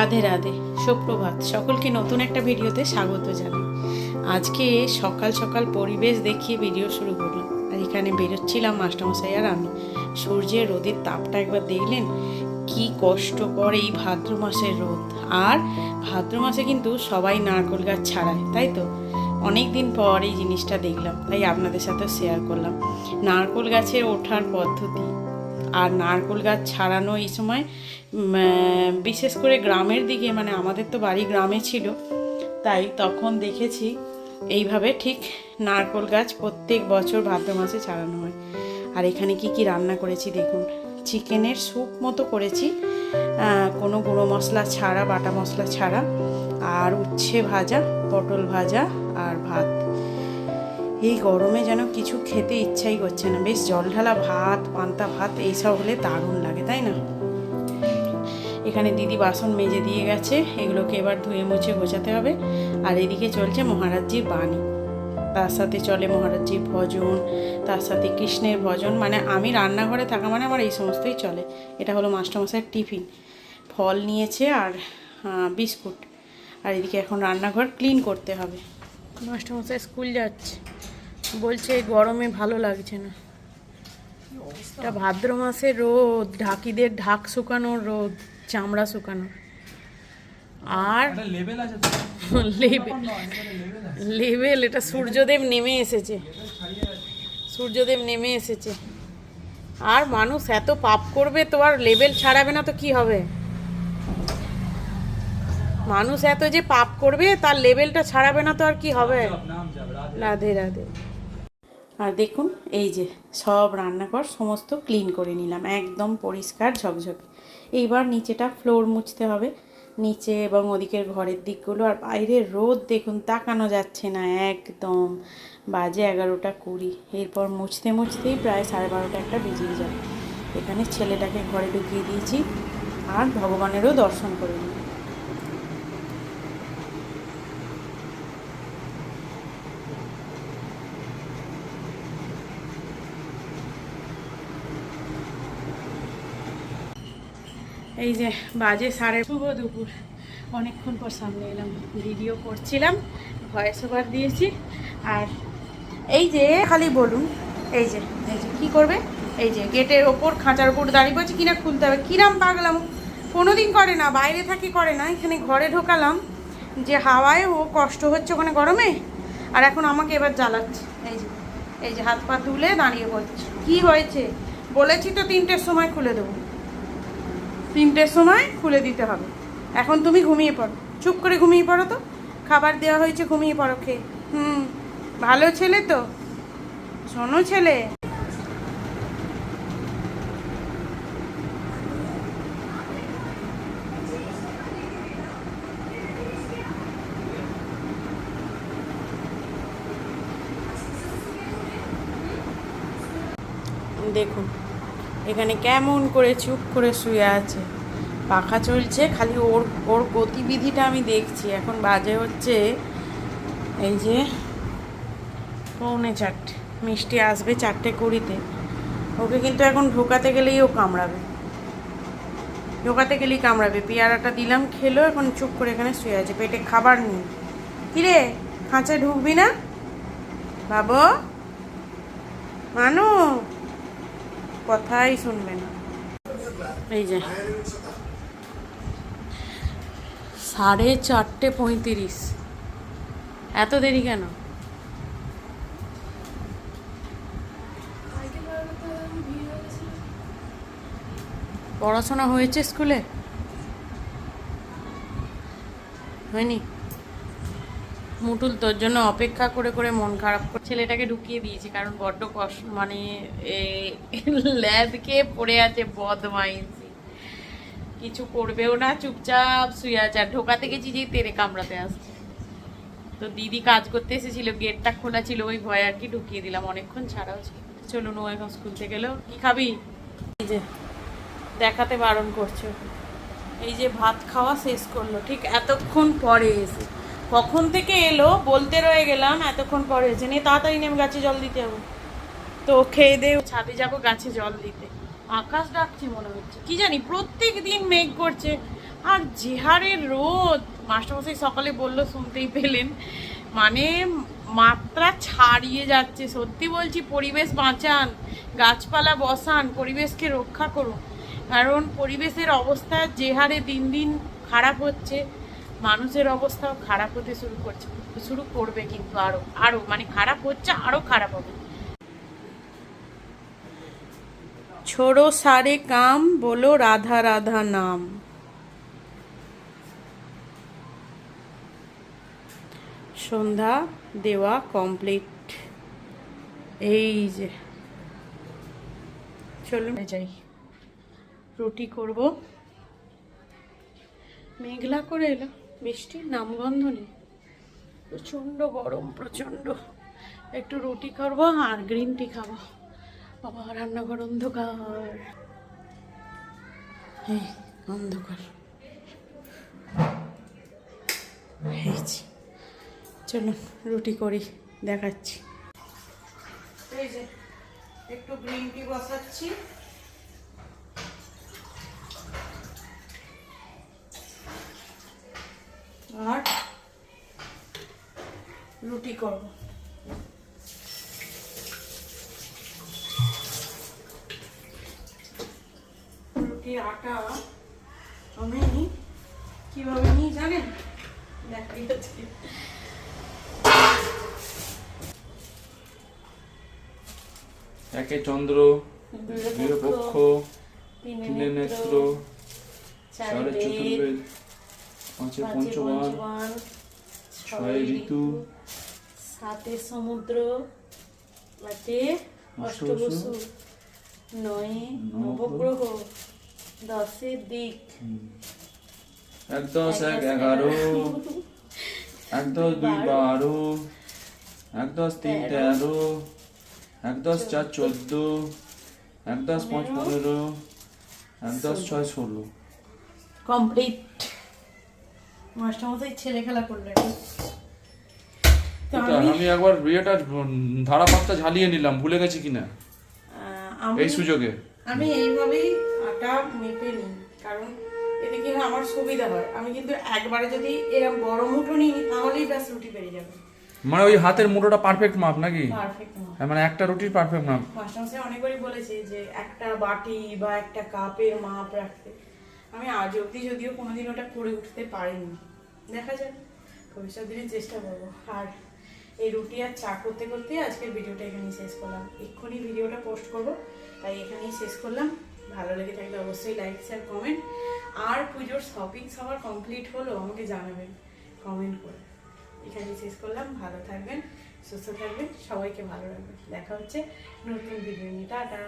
রাধে রাধে, সুপ্রভাত। সকলকে নতুন একটা ভিডিওতে স্বাগত জানাই। আজকে সকাল সকাল পরিবেশ দেখিয়ে ভিডিও শুরু করলাম। আর এখানে বেরোচ্ছিলাম মাস্টারমশাই আর আমি। সূর্যের রোদের তাপটা একবার দেখলেন? কি কষ্ট করে এই ভাদ্র মাসের রোদ। আর ভাদ্র মাসে কিন্তু সবাই নারকোল গাছ ছাড়ায়, তাই তো? অনেক দিন পর এই জিনিসটা দেখলাম। তাই আপনাদের সাথে শেয়ার করলাম। নারকোল গাছের ওঠার পদ্ধতি আর নারকোল গাছ ছাড়ানো এই সময় বিশেষ করে গ্রামের দিকে মানে আমাদের তো বাড়ি গ্রামে ছিল, তাই তখন দেখেছি এইভাবে ঠিক নারকোল গাছ প্রত্যেক বছর ভাদ্র মাসে ছাড়ানো হয়। আর এখানে কি কি রান্না করেছি দেখুন, চিকেনের স্যুপ মতো করেছি কোনো গুঁড়ো মশলা ছাড়া, বাটা মশলা ছাড়া, আর উচ্ছে ভাজা, পটল ভাজা, আর ভাত। এই গরমে যেন কিছু খেতে ইচ্ছাই করছে না। বেশ জল ঢালা ভাত, পান্তা ভাত এইসব হলে দারুণ লাগে, তাই না? এখানে দিদি বাসন মেজে দিয়ে গেছে, এগুলোকে এবার ধুয়ে মুছে গোছাতে হবে। আর এদিকে চলছে মহারাজজির বাণী। তার সাথে চলে মহারাজজির ভজন, তার সাথে কৃষ্ণের ভজন মানে আমি রান্নাঘরে থাকা মানে আমার এই সমস্তই চলে। এটা হলো মাস্টারমশাইয়ের টিফিন। ফল নিয়েছে আর বিস্কুট। আর এদিকে এখন রান্নাঘর ক্লিন করতে হবে। মাস্টারমশাই স্কুল যাচ্ছে। বলছে গরমে ভালো লাগছে না। এটা ভাদ্র মাসে রোদ ঢাকিদের ঢাক শুকানোর রোদ চামড়া শুকানোর। আর লেভেল এটা সূর্যদেব নেমে এসেছে। সূর্যদেব নেমে এসেছে। আর মানুষ এত পাপ করবে তো আর লেবেল ছাড়াবে না তো কি হবে? মানুষ এত যে পাপ করবে তার লেবেলটা ছাড়াবে না তো আর কি হবে? রাধে রাধে। আর দেখুন, এই যে সব রান্নাঘর সমস্ত ক্লিন করে নিলাম, একদম পরিষ্কার ঝকঝকে। এইবার নিচেটা ফ্লোর মুছতে হবে, নিচে এবং ওদিকের ঘরের দিকগুলো আর বাইরের রোদ দেখুন, তাকানো যাচ্ছে না, একদম বাজে এগারোটা কুড়ি। এরপর মুছতে মুছতেই প্রায় সাড়ে বারোটা একটা বেজিয়ে যাবে। এখানে ছেলেটাকে ঘরে ঢুকিয়ে দিয়েছি, আর ভগবানেরও দর্শন করে নিই এই যে বাজে সাড়ে শুভ দুপুর। অনেকক্ষণ পর সামনে এলাম ভিডিও করছিলাম ভয়েস ওভার দিয়েছি। আর এই যে, খালি বলুন, এই যে এই যে, কী করবে? এই যে, গেটের ওপর, খাঁচার ওপর দাঁড়িয়ে পড়ছে, কিনা খুলতে হবে। কিরাম পাগলাম কোনো দিন করে না, বাইরে থাকি করে না, এখানে ঘরে ঢোকালাম। যে হাওয়ায় ও কষ্ট হচ্ছে ওখানে গরমে, আর এখন আমাকে এবার জ্বালাচ্ছে। এই যে এই যে হাত পা তুলে দাঁড়িয়ে বলছে, কি হয়েছে? বলেছি তো তিনটের সময় খুলে দেবো। তিনটের সময় খুলে দিতে হবে। এখন তুমি ঘুমিয়ে পড়ো। চুপ করে ঘুমিয়ে পড়ো তো। খাবার দেওয়া হয়েছে, ঘুমিয়ে পড়ো খেয়ে। হুম, ভালো ছেলে তো। শোনো ছেলে। দেখুন এখানে কেমন করে চুপ করে শুয়ে আছে? পাখা চলছে, খালি ওর ওর গতিবিধিটা আমি দেখছি। এখন বাজে হচ্ছে এই যে পৌনে চারটে। মিষ্টি আসবে চারটে কুড়িতে। ওকে কিন্তু এখন ঢোকাতে গেলেই ও কামড়াবে। ঢোকাতে গেলেই কামড়াবে। পেয়ারাটা দিলাম, খেলো, এখন চুপ করে এখানে শুয়ে আছে। পেটে খাবার নেই। কিরে, খাঁচায় ঢুকবি না? বাবু? মানু? কথাই শুনবে না। এই যে। সাড়ে চারটে পঁয়ত্রিশ। এত দেরি কেন? পড়াশোনা হয়েছে স্কুলে? হয়নি? মুটুল, তোর জন্য অপেক্ষা করে করে মন খারাপ করে ছেলেটাকে ঢুকিয়ে দিয়েছি, কারণ বড্ড কষ্ট মানে ল্যাদকে পড়ে আছে বদমাইশি কিছু করবেও না, চুপচাপ শুয়ে আছে। আর ঢোকাতে গেছি যেই তেরে কামড়াতে আসছে। তো দিদি কাজ করতে এসেছিল, গেটটা খোলা ছিল, ওই ভয় আর কি ঢুকিয়ে দিলাম। অনেকক্ষণ ছাড়াও ছিল। চলুন, ও এখন স্কুল থেকে এলো। কি খাবি? এই যে, দেখাতে বারণ করছে এই যে ভাত খাওয়া শেষ করল। ঠিক এতক্ষণ পরে এসে কখন থেকে এলো বলতে রয়ে গেলাম, এতক্ষণ পরে এসে নিয়ে তাড়াতাড়ি নেমে গাছে জল দিতে হবে। তো খেয়ে দিয়ে ছাদে যাব গাছে জল দিতে। আকাশ ডাকছে মনে হচ্ছে। কি জানি প্রত্যেক দিন মেঘ করছে। আর যে হারে রোদ! মাস্টারমশাই সকালে বলল, শুনতেই পেলেন। মানে মাত্রা ছাড়িয়ে যাচ্ছে। সত্যি বলছি, পরিবেশ বাঁচান, গাছপালা বসান, পরিবেশকে রক্ষা করুন। কারণ পরিবেশের অবস্থা যে হারে দিন দিন খারাপ হচ্ছে। মানুষের অবস্থাও খারাপ হতে শুরু করছে শুরু করবে কিন্তু আরও আরও মানে খারাপ হচ্ছে আরও খারাপ হবে। ছোড়ো সারে কাম বলো রাধা রাধা নাম। সন্ধ্যা দেওয়া কমপ্লিট এই যে। চলুন। যাই। রুটি করব। মেঘলা করে এলো। বৃষ্টির নামগন্ধ নেই। প্রচণ্ড গরম, প্রচণ্ড। একটু রুটি করব আর গ্রিন টি খাব। বাবা, রান্নাঘর অন্ধকার। এই, অন্ধকার। হয়েছি রুটি করি, দেখাচ্ছি। এই যে, একটু গ্রিন টি বসাচ্ছি। আর রুটি করব। রুটির আটা আমি কীভাবে নিই জানেন? দেখাই একে চন্দ্র দুই পক্ষ তিনে নেত্র চারে চতুর্বেদ। পাঁচে পঞ্চবান ছয় ঋতু সাতে সমুদ্র আটে অষ্টবসু নয়ে নবগ্রহ দশে দিক। এক দশ এক এগারো এক দশ দুই বারো। এক দশ তিন তেরো। এক দশ চার চোদ্দ। এক দশ পাঁচ পনেরো এক দশ ছয় ষোলো। কমপ্লিট। মাস্টারমশাই ছেলে খেলা করলেন। আমি আমি একবার বিয়েটা ধারা ঝালিয়ে নিলাম ভুলে গেছি কিনা? এই সুযোগে। আমি এইভাবেই আটা মেপে নিই কারণ এতে কি হয় আমার সুবিধা হয়। আমি কিন্তু একবারে যদি এরকম বড় মুঠো নিই তাহলেই ব্যাস রুটি বেরিয়ে যাবে। মানে ওই হাতের মুঠোটা পারফেক্ট মাপ নাকি? হ্যাঁ, মানে একটা রুটির পারফেক্ট মাপ। মাস্টারমশাই অনেকবারই বলেছে যে একটা বাটি বা একটা কাপের মাপ রাখতে। আমি আজ অবধি যদিও কোনোদিন ওটা করে উঠতে পারিনি। দেখা যাক। ভবিষ্যৎ দিনে চেষ্টা করব। আর এই রুটি আর চা করতে করতে আজকের ভিডিওটা এখানেই শেষ করলাম। এক্ষুনি ভিডিওটা পোস্ট করব। তাই এখানেই শেষ করলাম। ভালো লেগে থাকলে অবশ্যই লাইক শেয়ার কমেন্ট আর পুজোর শপিং সবার কমপ্লিট হলো, আমাকে জানাবেন। কমেন্ট করে। এখানেই শেষ করলাম। ভালো থাকবেন, সুস্থ থাকবেন, সবাইকে ভালো রাখবেন। দেখা হচ্ছে নতুন ভিডিও নিয়ে। টাটা!